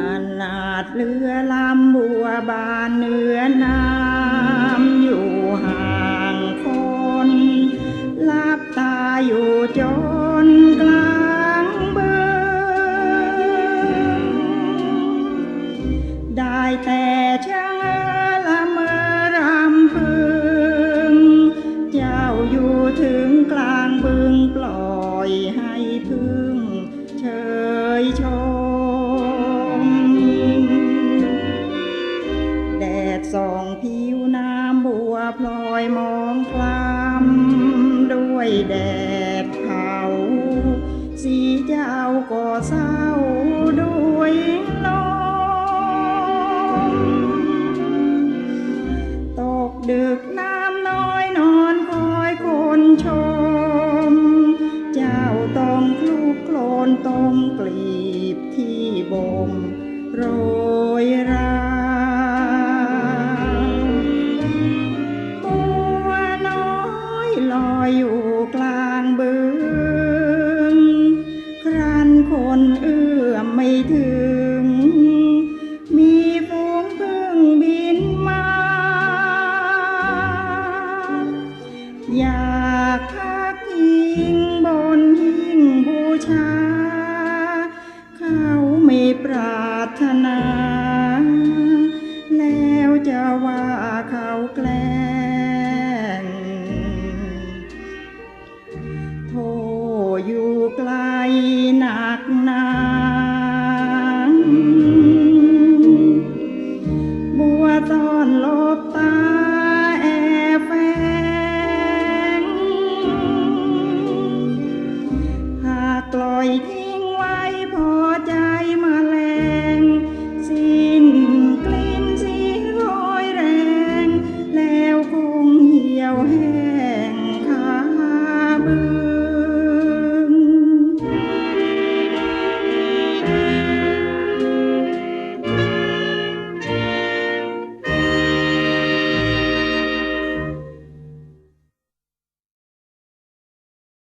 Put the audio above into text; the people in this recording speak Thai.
อนาดเรือลำบัวบานเหนือน้ำอยู่ห่างคนลับตาอยู่จน กลางบึงปล่อยให้พึ่งเชยชม แดดส่องผิวน้ำบัวพลอยมองคล้ำด้วยแดดเผา สีเจ้าก็เศร้าด้วยลมตกดึก ต้มกลีบที่บ่มโร ปรารถนา แล้วจะว่าเขาแกล้ง โทรอยู่ไกลหนักหนา